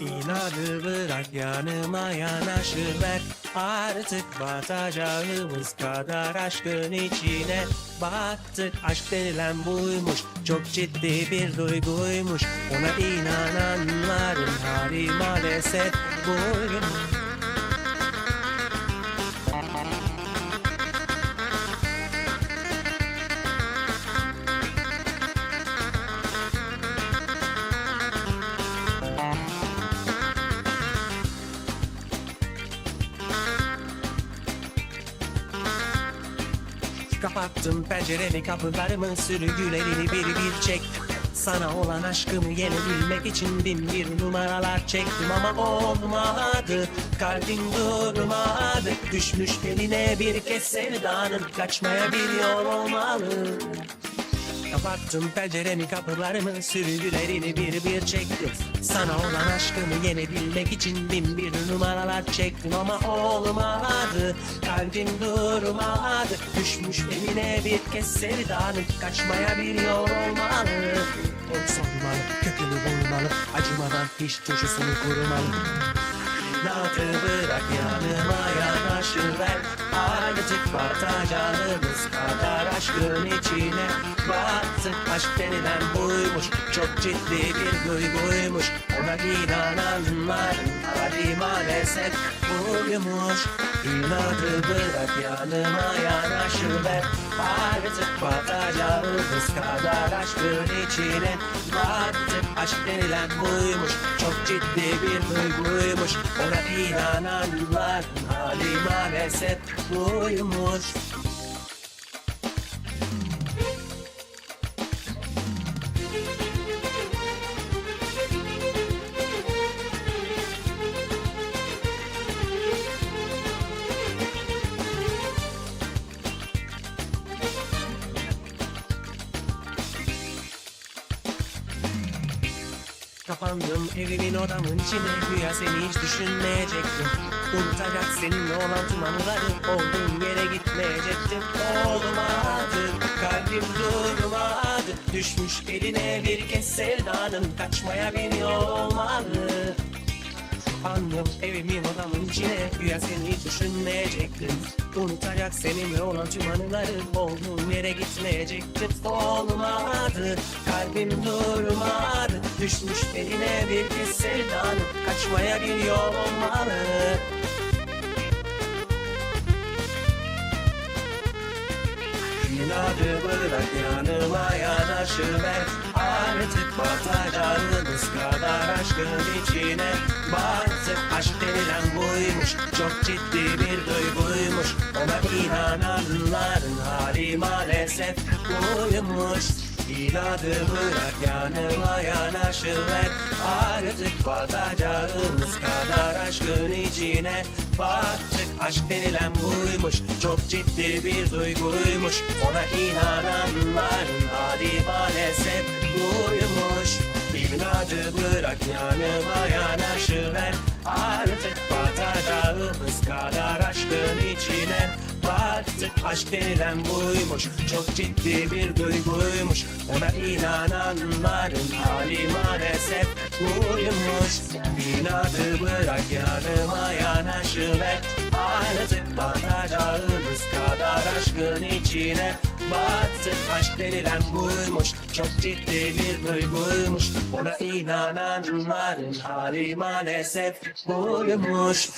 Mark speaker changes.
Speaker 1: İnadı bırak yanıma yanaşıver. Artık batacağımız kadar aşkın içine Battık. Aşk denilen buymuş Çok ciddi bir duyguymuş. Ona inananların hali maalesef buymuş Kapattım pencereni kapılarımı sürgülerini bir bir çektim Sana olan aşkımı yenebilmek için bin bir numaralar çektim ama olmadı. Kalbim durmadı Düşmüş eline bir kez sevdanın Kaçmaya bir yol olmalı Kapattım penceremi kapılarımı sürgülerini bir bir çektim. Sana olan aşkımı yenebilmek için bin bir numaralar çektim. Ama olmadı Kalbim durmadı Düşmüş eline bir kez sevdanın Kaçmaya bir yol olmalı. Onu sormalı, kökünü bulmalı Acımadan hiç turşusunu kurmalı. Nadı bırak yanıma yanaşıver Artık batacağımız kadar aşkın içine aşk denilen buymuş Çok ciddi bir duyguymuş. Ona inananların hali maalesef buymuş. İnadı bırak yanıma yanaşıver Artık batacağımız kadar aşkın içine Battık aşk denilen buymuş Çok ciddi bir duyguymuş. Ona inananlar hali maalesef buymuş Kapandım evimin odamın içine. Güya seni hiç düşünmeyecektim. Unutacak seninle olan tüm anıları Olduğum yere gitmeyecektim. Olmadı kalbim durmadı Düşmüş eline bir kez sevdanın Kaçmaya bir yol olmalı. Anladım evimin odamın içine. Güya seni hiç düşünmeyecektim. Unutacak seninle olan tüm anıları Olduğum yere gitmeyecektim. Olmadı Kalbim durmadı Düşmüş eline bir kez sevdanın Kaçmaya bir yol olmalı. İnadı bırak yanıma yanaşıver Artık batacağımız kadar aşkın içine. Battık aşk denilen buymuş Çok ciddi bir duyguymuş. Ona inananların hali maalesef buymuş İnadı bırak yanıma yanaşıver Artık batacağımız kadar aşkın içine Battık aşk denilen buymuş Çok ciddi bir duyguymuş. Ona inananların hali maalesef buymuş. İnadı bırak yanıma yanaşıver Artık batacağımız kadar aşkın içine Battık aşk denilen buymuş Çok ciddi bir duyguymuş. Ona inananların hali maalesef buymuş. İnadı bırak yanıma yanaşıver Artık batacağımız kadar aşkın içine Battık aşk denilen buymuş Çok ciddi bir duyguymuş. Ona inananların hali maalesef buymuş